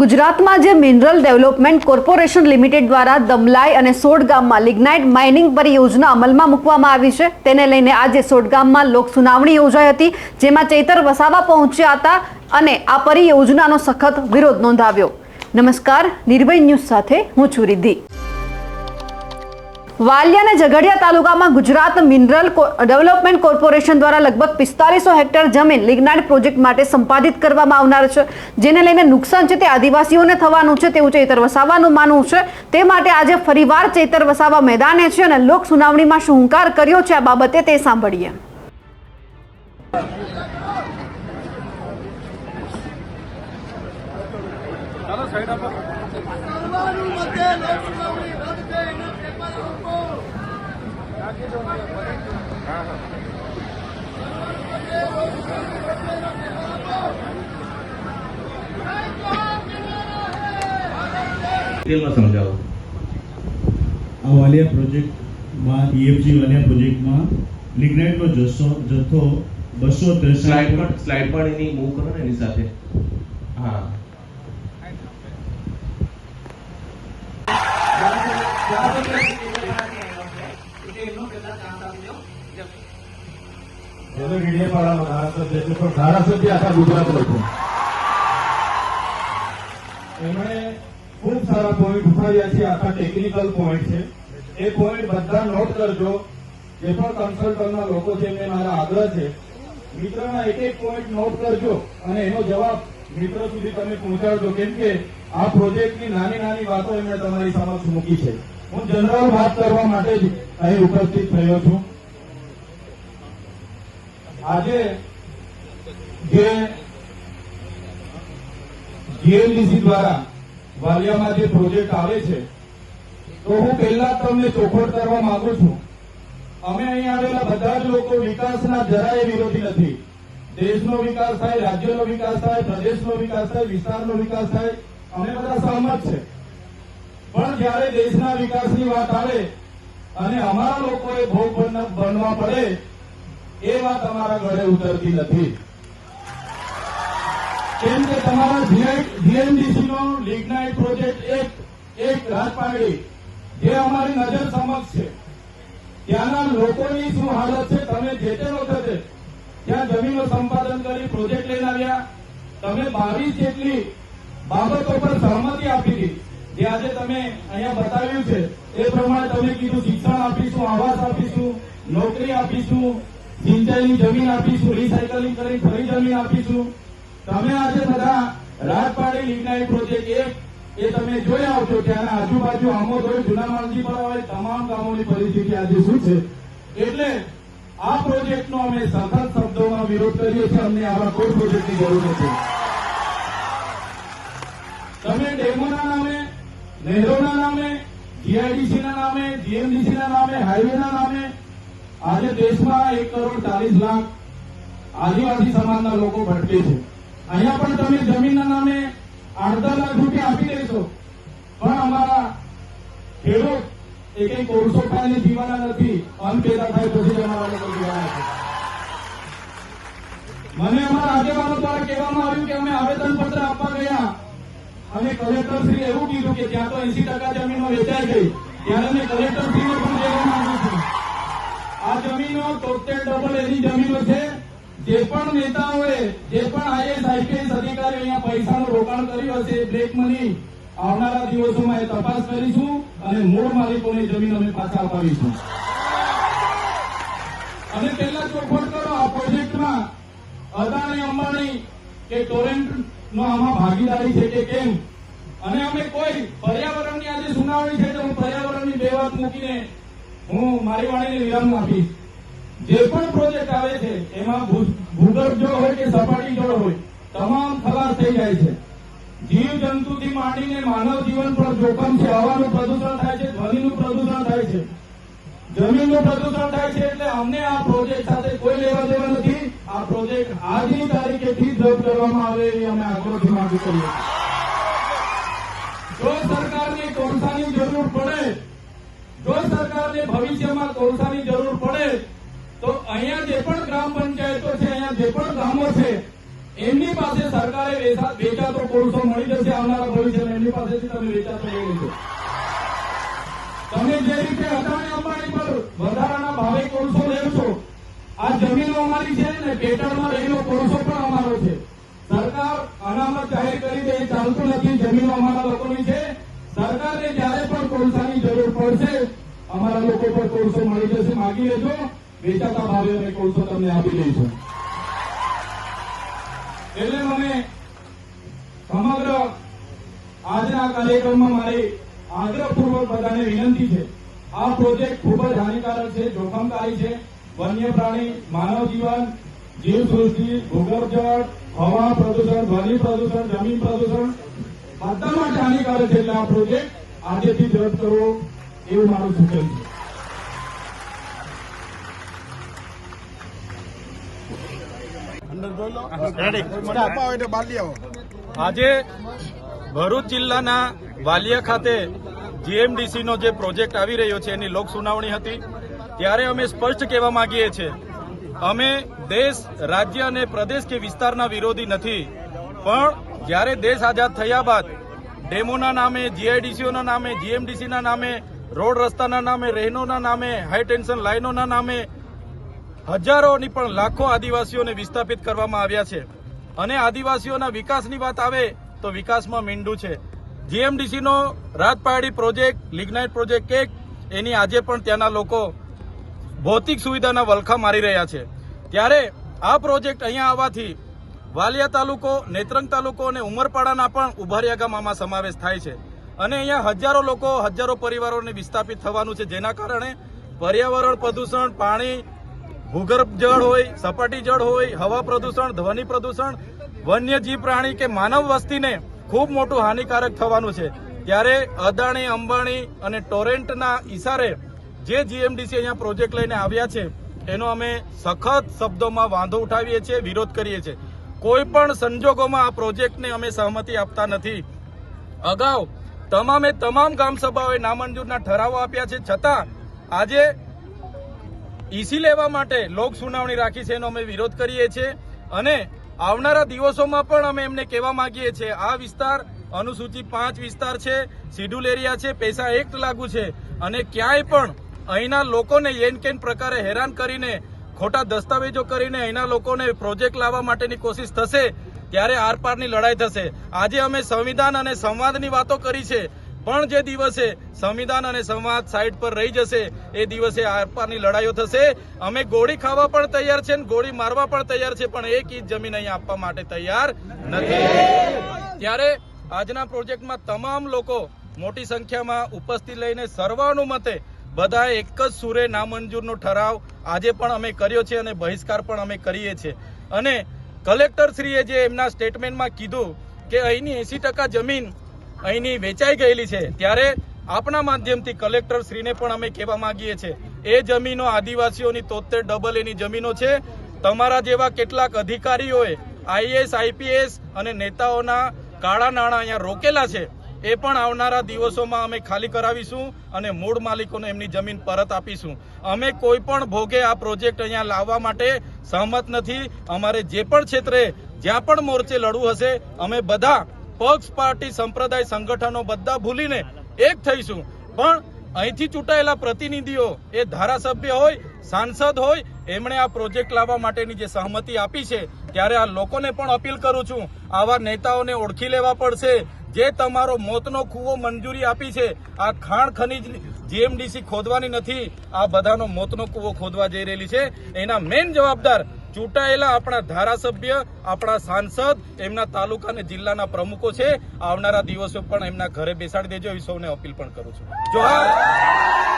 ગુજરાતમાં જે mineral development corporation limited દ્વારા દમલાઈ અને સોડગામમાં લિગ્નાઇટ માઇનિંગ પરિયોજના અમલમાં મૂકવામાં આવી છે, તેને લઈને આજે સોડગામમાં લોક સુનાવણી યોજાઈ હતી, જેમાં ચૈતર વસાવા પહોંચ્યા હતા અને આ પરિયોજનાનો સખત વિરોધ નોંધાવ્યો. નમસ્કાર, નિર્ભય ન્યૂઝ સાથે હું છું રિદ્ધિ. વાલિયા અને ઝઘડિયા તાલુકામાં ગુજરાત મિનરલ ડેવલપમેન્ટ કોર્પોરેશન દ્વારા લગભગ પિસ્તાલીસો હેક્ટર જમીન લિગ્નાઇટ પ્રોજેક્ટ માટે સંપાદિત કરવામાં આવનાર છે. જેને લઈને નુકસાન છે તે આદિવાસીઓને થવાનું છે, તેવું ચૈતર વસાવાનું માનવું છે. તે માટે આજે ફરીવાર ચૈતર વસાવા મેદાને છે અને લોક સુનાવણીમાં શું હુંકાર કર્યો છે આ બાબતે તે સાંભળીએ. સર્વાનુમતે લોકસુનાવણી રદ છે એના પેપર આપો ડિટેલમાં સમજાવો? આ વાલિયા પ્રોજેક્ટમાં ઈએફજી વાલિયા પ્રોજેક્ટમાં લિગ્નાઇટનો જથ્થો જથ્થો બસો સ્લાઇડ પણ સ્લાઇડ પણ એની મૂવ કરો ને એની સાથે. હા. મીડિયા વાળાનો ધારાસભ્ય છે. પણ એમણે ખૂબ સારા પોઈન્ટ ઉઠાવ્યા છે. આખા ટેકનિકલ પોઈન્ટ છે. એ પોઈન્ટ બધા નોટ કરજો. જે પણ કન્સલ્ટન્ટના લોકો છે, એમને મારા આગ્રહ છે. મિત્રના એક એક પોઈન્ટ નોટ કરજો અને એનો જવાબ મિત્ર સુધી તમે પહોંચાડજો. કેમ કે આ પ્રોજેક્ટની નાની નાની વાતો એમણે તમારી સમક્ષ મૂકી છે. હું જનરલ વાત કરવા માટે જ અહીં ઉપસ્થિત થયો છું. આજે જે જીએલડીસી દ્વારા વાલિયામાં જે પ્રોજેક્ટ આવે છે, તો હું પહેલા તમને ચોખવટ કરવા માંગુ છું. અમે અહીં આવેલા બધા જ લોકો વિકાસના જરાય વિરોધી નથી. દેશનો વિકાસ થાય, રાજ્યનો વિકાસ થાય, પ્રદેશનો વિકાસ થાય, વિસ્તારનો વિકાસ થાય, અમે બધા સહમત છે. પણ જ્યારે દેશના વિકાસની વાત આવે અને અમારા લોકોએ ભોગ બન- બનવા પડે એ વાત અમારા ગળે ઉતરતી નથી. કેમ કે તમારા જીએમડીસીનો લિગ્નાઇટ પ્રોજેક્ટ એક એક રાજપારડી જે અમારી નજર સમક્ષ છે. ત્યાંના લોકોની શું હાલત છે? તમે જે તે વખતે ત્યાં જમીનો સંપાદન કરી પ્રોજેક્ટ લઈને આવ્યા. તમે બાવીસ જેટલી બાબતો પર સહમતિ આપી હતી. જે આજે તમે અહીંયા બતાવ્યું છે. એ પ્રમાણે તમે કીધું શિક્ષણ આપીશું, આવાસ આપીશું, નોકરી આપીશું સિંચાઈની જમીન આપીશું રિસાયકલિંગ કરી ફરી જમીન આપીશું. તમે આજે બધા રાજપાડી લિગ્નાઇટ પ્રોજેક્ટ એક, એ તમે જોઈ આવજો ત્યાંના આજુબાજુ આમોદ હોય જૂના માંજી પર હોય તમામ ગામોની પરિસ્થિતિ આજે શું છે? એટલે આ પ્રોજેક્ટનો અમે સખત શબ્દોમાં વિરોધ કરીએ છીએ, અમને આવા કોઈ પ્રોજેક્ટની જરૂર નથી. તમે ડેમોના નામે, નહેરોના નામે જીઆઈડીસીના નામે જીએમડીસીના નામે હાઈવેના નામે આજે દેશમાં એક કરોડ ચાલીસ લાખ આદિવાસી સમાજના લોકો ભટકે છે. અહીંયા પણ તમે જમીનના નામે અડધા લાખ રૂપિયા આપી દેશો પણ અમારા ખેડૂત એ કઈ કોરસો ખાઈને જીવાના નથી. અન્ન પેદા થાય પછી અમારા લોકો જીવાના છે. મને અમારા આગેવાનો દ્વારા કહેવામાં આવ્યું કે અમે આવેદન પત્ર આપવા ગયા. અને કલેક્ટર શ્રી એવું કીધું કે ત્યાં તો એસી ટકા જમીનો વેચાઈ ગઈ. ત્યારે મેં કલેક્ટર શ્રીને પણ જમીનો ટોટલ ડબલ એની જમીનો છે. જે પણ નેતાઓએ, જે પણ આઈએસ આઈપીએસ અધિકારી અહીંયા પૈસાનું રોકાણ કર્યું હશે બ્લેક મની આવનારા દિવસોમાં એ તપાસ કરીશું અને મૂળ માલિકોની જમીન અમે પાછા અપાવીશું. અને પહેલા ચોખવટ કરો, આ પ્રોજેક્ટમાં અદાણી, અંબાણી કે ટોરેન્ટ નો આમાં ભાગીદારી છે કે કેમ? અને અમે કોઈ પર્યાવરણની આજે સુનાવણી છે તો હું પર્યાવરણની બે વાત મૂકીને હું મારી વાણીને વિરામ આપીશ. જે પણ પ્રોજેક્ટ આવે છે, એમાં ભૂગર્ભ જળ હોય કે સપાટી જળ હોય, તમામ ખલાસ થઈ જાય છે. જીવ જંતુથી માંડીને માનવ જીવન પર જોખમ છે, હવાનું પ્રદૂષણ થાય છે, ધ્વનિનું પ્રદૂષણ થાય છે. જમીનનું પ્રદૂષણ થાય છે, એટલે અમને આ પ્રોજેક્ટ સાથે કોઈ લેવા દેવા નથી. આ પ્રોજેક્ટ આજની તારીખેથી રદ કરવામાં આવે એવી અમે આગ્રહથી માંગ કરીએ જો સરકારને કોલસાની જરૂર પડે, જો સરકારને ભવિષ્યમાં કોલસાની તો અહીંયા જે પણ ગ્રામ પંચાયતો છે, અહીંયા જે પણ ગામો છે, એમની પાસે સરકારે વેચા- વેચાતો કોલસો મળી જશે આવનારા ભવિષ્યમાં એમની પાસેથી તમે વેચાતો લઈ લેજો તમે જે રીતે અદાણી અંબાણી પર વધારાના ભાવે કોલસો લેવ છો, આ જમીનો અમારી છે ને પેટર્નમાં રહેલો કોલસો પણ અમારો છે. સરકાર અનામત જાહેર કરી દે, ચાલતું નથી, જમીનો અમારા લોકોની છે. સરકારને જ્યારે પણ કોલસાની જરૂર પડશે, અમારા લોકો પર કોલસો મળી જશે. માગી લેજો. વેચાતા ભાવે અમે કોલસો તમને આપી દઈશું એટલે મને સમગ્ર આજના કાર્યક્રમમાં મારી આગ્રહપૂર્વક બધાને વિનંતી છે. આ પ્રોજેક્ટ ખૂબ જ હાનિકારક છે, જોખમકારી છે. વન્ય પ્રાણી, માનવ જીવન, જીવ સૃષ્ટિ, ભૂગર્ભ જળ, હવા પ્રદૂષણ, ધ્વનિ પ્રદૂષણ, જમીન પ્રદૂષણ, બધા માટે હાનિકારક છે. એટલે આ પ્રોજેક્ટ આજેથી રદ કરવો એવું મારું સૂચન છે. આજે ભરૂચ જિલ્લાના વાલિયા ખાતે જીએમડીસી નો જે પ્રોજેક્ટ આવી રહ્યો છે, એની લોક સુનાવણી હતી. ત્યારે અમે સ્પષ્ટ કહેવા માંગીએ છીએ, અમે દેશ, રાજ્ય અને પ્રદેશ કે વિસ્તારના વિરોધી નથી. પણ જ્યારે દેશ આઝાદ થયા બાદ ડેમોના નામે, જીઆઈડીસીઓના નામે, જીએમડીસીના નામે, રોડ રસ્તાના નામે, રહેનોના નામે, હાઈ ટેન્શન લાઇનોના નામે હજારોની પણ લાખો આદિવાસીઓને વિસ્થાપિત કરવામાં આવ્યા છે. અને આદિવાસીઓના વિકાસની વાત આવે તો વિકાસમાં મીંડું છે. જીએમડીસીનો રાજપહાડી પ્રોજેક્ટ, લિગ્નાઇટ પ્રોજેક્ટ એક, એની આજે પણ ત્યાંના લોકો ભૌતિક સુવિધાના વલખા મારી રહ્યા છે. ત્યારે આ પ્રોજેક્ટ અહીંયા આવવાથી વાલિયા તાલુકો, નેત્રંગ તાલુકો અને ઉમરપાડાના પણ ઉભારિયા ગામમાં સમાવેશ થાય છે. અને અહીંયા હજારો લોકો, હજારો પરિવારોને વિસ્થાપિત થવાનું છે. જેના કારણે પર્યાવરણ પ્રદૂષણ, પાણી ભૂગર્ભ જળ હોય, સપાટી જળ હોય, હવા પ્રદૂષણ, ધ્વનિ પ્રદૂષણ, વન્યજીવ પ્રાણી કે માનવ વસ્તીને ખૂબ મોટું હાનિકારક થવાનું છે. ત્યારે અદાણી, અંબાણી અને ટોરેન્ટના ઈશારે જે જીએમડીસી અહીંયા પ્રોજેક્ટ લઈને આવ્યા છે, એનો અમે સખત શબ્દોમાં વાંધો ઉઠાવીએ છીએ, વિરોધ કરીએ છીએ. કોઈ પણ સંજોગોમાં આ પ્રોજેક્ટને અમે સહમતિ આપતા નથી. અગાઉ તમામે તમામ ગામસભાઓએ નામંજૂરના ઠરાવો આપ્યા છે. છતાં આજે ઈસી લેવા માટે લોક સુનાવણી રાખી છે એનો અમે વિરોધ કરીએ છીએ. અને આવનારા દિવસોમાં પણ અમે એમને કહેવા માંગીએ છીએ, આ વિસ્તાર અનુસૂચિ પાંચ વિસ્તાર છે, શિડ્યુલ એરિયા છે, પૈસા એક્ટ લાગુ છે. અને ક્યાંય પણ અહીંના લોકોને એન કેન પ્રકારે હેરાન કરીને, ખોટા દસ્તાવેજો કરીને અહીંના લોકોને પ્રોજેક્ટ લાવવા માટેની કોશિશ થશે, ત્યારે આરપારની લડાઈ થશે. આજે અમે સંવિધાન અને સંવાદની વાતો કરી છે પણ જે દિવસે સંવિધાન અને સંવાદ સાઈડ પર રહી જશે, એ દિવસે આરપારની લડાઈઓ થશે. અમે ગોળી ખાવા પણ તૈયાર છે ગોળી મારવા પણ તૈયાર છે, પણ એક ઇંચ જમીન અહીંયા આપવા માટે તૈયાર નથી. ત્યારે આજના પ્રોજેક્ટમાં તમામ લોકો મોટી સંખ્યામાં ઉપસ્થિત લઈને સર્વાનુમતે બધાએ એક જ સુરે નામંજૂરનો ઠરાવ આજે પણ અમે કર્યો છે અને બહિષ્કાર પણ અમે કરીએ છીએ. અને કલેક્ટરશ્રીએ જે એમના સ્ટેટમેન્ટમાં કીધું કે અહીંની એસી જમીન અહીંની વેચાઈ ગયેલી છે. ત્યારે આપણા માધ્યમથી કલેક્ટર શ્રીને પણ અમે કહેવા માંગીએ છીએ, એ જમીનો આદિવાસીઓની તોતેર ડબલ એની જમીનો છે. તમારા જેવા કેટલાક અધિકારીઓએ આઈએસ આઈપીએસ અને નેતાઓના કાળા નાણાં અહીંયા રોકેલા છે. એ પણ આવનારા દિવસોમાં અમે ખાલી કરાવીશું અને મૂળ માલિકોને એમની જમીન પરત આપીશું. અમે કોઈ પણ ભોગે આ પ્રોજેક્ટ અહીંયા લાવવા માટે સહમત નથી. અમારે જે પણ ક્ષેત્રે જ્યાં પણ મોરચે લડવું હશે, અમે બધા પક્ષ, પાર્ટી, સંપ્રદાય, સંગઠનો બધા ભૂલીને એક થઈશું. પણ અહીંથી ચૂંટાયેલા પ્રતિનિધિઓ એ ધારાસભ્ય હોય, સાંસદ હોય, એમણે આ પ્રોજેક્ટ લાવવા માટેની જે સહમતિ આપી છે, ત્યારે આ લોકોને પણ અપીલ કરું છું, આવા નેતાઓને ઓળખી લેવા પડશે. જે તમારો મોતનો કૂવો મંજૂરી આપી છે, આ ખાણ ખનીજ જીએમડીસી ખોદવાની નથી, આ બધાનો મોતનો કૂવો ખોદવા જઈ રહેલી છે. એના મેઇન જવાબદાર ચૂંટાયેલા આપણા ધારાસભ્ય, આપણા સાંસદ, એમના તાલુકા અને જિલ્લાના પ્રમુખો છે. આવનારા દિવસો પણ એમના ઘરે બેસાડી દેજો. એ સૌને અપીલ પણ કરું છું. જોહાર!